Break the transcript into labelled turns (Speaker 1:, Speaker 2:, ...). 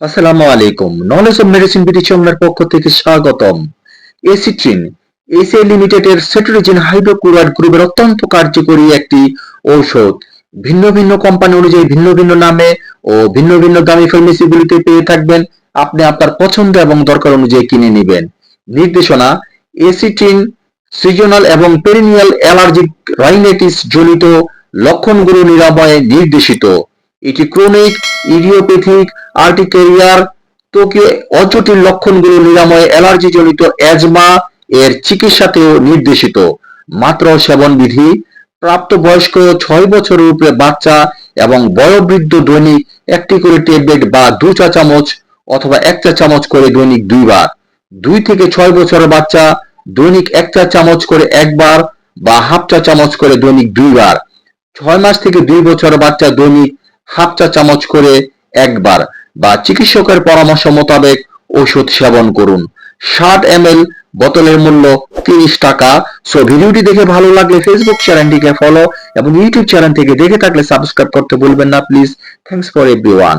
Speaker 1: আসসালামু আলাইকুম। Knowledge of medicine চন্দ্রের পক্ষ থেকে স্বাগতম। এসিট্রিন এসিআই লিমিটেডের সেট্রোজেন হাইড্রোক্লোরাইড গ্রুপের অত্যন্ত কার্যকরী একটি ঔষধ। ভিন্ন ভিন্ন কোম্পানি অনুযায়ী ভিন্ন ভিন্ন নামে ও ভিন্ন ভিন্ন দামি ফার্মেসিগুলিতে পেয়ে থাকবেন। আপনি আপনার পছন্দ এবং দরকার অনুযায়ী কিনে নেবেন। নির্দেশনা এসিট্রিন সিজনাল এবং পেরিনিয়াল অ্যালার্জিক রাইনাইটিস জনিত লক্ষণগুলো নিরাময়ে নির্দেশিত। এটি ক্রনিক ইডিওপ্যাথিক আর্টিকেরিয়ার ত্বকে অজটিল লক্ষণগুলো নিরাময়ে অ্যালার্জি জনিত অ্যাজমা এর চিকিৎসাতেও নির্দেশিত। মাত্র সেবন বিধি প্রাপ্তবয়স্ক ছয় বছরের উপরে বাচ্চা এবং বয়োবৃদ্ধ দৈনিক একটি করে ট্যাবলেট বা দু চা চামচ অথবা এক চা চামচ করে দৈনিক দুইবার। দুই থেকে ছয় বছরের বাচ্চা দৈনিক এক চা চামচ করে একবার বা হাফ চা চামচ করে দৈনিক দুইবার। ছয় মাস থেকে দুই বছর বাচ্চা দৈনিক হাফ চা চামচ করে একবার বা চিকিৎসকের পরামর্শ মোতাবেক ওষুধ সেবন করুন। ষাট এম বোতলের মূল্য তিরিশ টাকা। সো ভিডিওটি দেখে ভালো লাগলে ফেসবুক চ্যানেলটিকে ফলো এবং ইউটিউব চ্যানেল থেকে দেখে থাকলে সাবস্ক্রাইব করতে ভুলবেন না প্লিজ থ্যাংকস ফর এভরিওয়ান